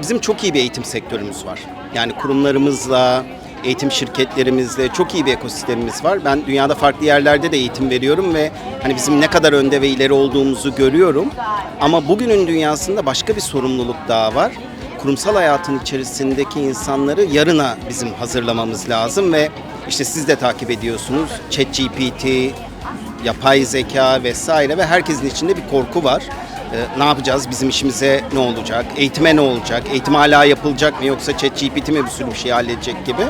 Bizim çok iyi bir eğitim sektörümüz var. Yani kurumlarımızla, eğitim şirketlerimizle çok iyi bir ekosistemimiz var. Ben dünyada farklı yerlerde de eğitim veriyorum ve hani bizim ne kadar önde ve ileri olduğumuzu görüyorum. Ama bugünün dünyasında başka bir sorumluluk daha var. Kurumsal hayatın içerisindeki insanları yarına bizim hazırlamamız lazım ve işte siz de takip ediyorsunuz. ChatGPT, yapay zeka vesaire ve herkesin içinde bir korku var. Ee, ne yapacağız? Bizim işimize ne olacak? Eğitime ne olacak? Eğitim hala yapılacak mı yoksa ChatGPT mi bir sürü bir şey halledecek gibi.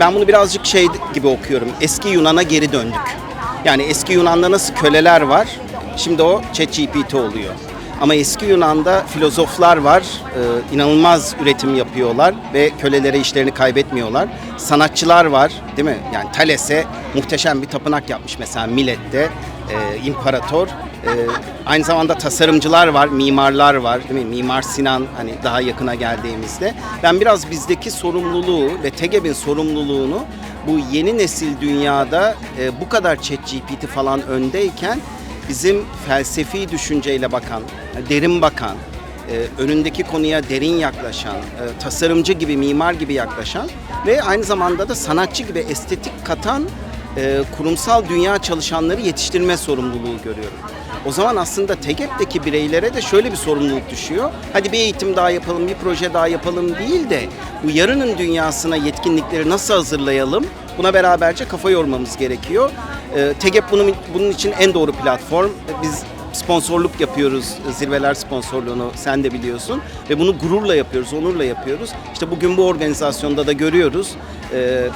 Ben bunu birazcık şey gibi okuyorum. Eski Yunan'a geri döndük. Yani eski Yunan'da nasıl köleler var? Şimdi o ChatGPT oluyor. Ama eski Yunan'da filozoflar var, e, inanılmaz üretim yapıyorlar ve kölelere işlerini kaybetmiyorlar. Sanatçılar var, değil mi? Yani Thales'e muhteşem bir tapınak yapmış mesela Milet'te, e, imparator. E, aynı zamanda tasarımcılar var, mimarlar var, değil mi? Mimar Sinan hani daha yakına geldiğimizde. Ben biraz bizdeki sorumluluğu ve TEGEB'in sorumluluğunu bu yeni nesil dünyada e, bu kadar ChatGPT falan öndeyken bizim felsefi düşünceyle bakan, derin bakan, e, önündeki konuya derin yaklaşan, e, tasarımcı gibi, mimar gibi yaklaşan ve aynı zamanda da sanatçı gibi estetik katan e, kurumsal dünya çalışanları yetiştirme sorumluluğu görüyorum. O zaman aslında TEGEP'teki bireylere de şöyle bir sorumluluk düşüyor. Hadi bir eğitim daha yapalım, bir proje daha yapalım değil de bu yarının dünyasına yetkinlikleri nasıl hazırlayalım? Buna beraberce kafa yormamız gerekiyor. Ee, TEGEP bunun, bunun için en doğru platform. Biz sponsorluk yapıyoruz, zirveler sponsorluğunu sen de biliyorsun. Ve bunu gururla yapıyoruz, onurla yapıyoruz. İşte bugün bu organizasyonda da görüyoruz. Ee,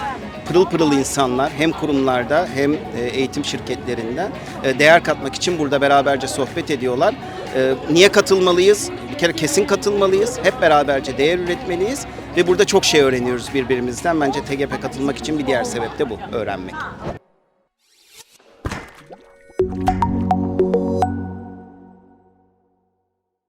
pırıl pırıl insanlar hem kurumlarda hem e, eğitim şirketlerinden e, değer katmak için burada beraberce sohbet ediyorlar. Ee, niye katılmalıyız? Bir kere kesin katılmalıyız. Hep beraberce değer üretmeliyiz. Ve burada çok şey öğreniyoruz birbirimizden. Bence TGP katılmak için bir diğer sebep de bu, öğrenmek.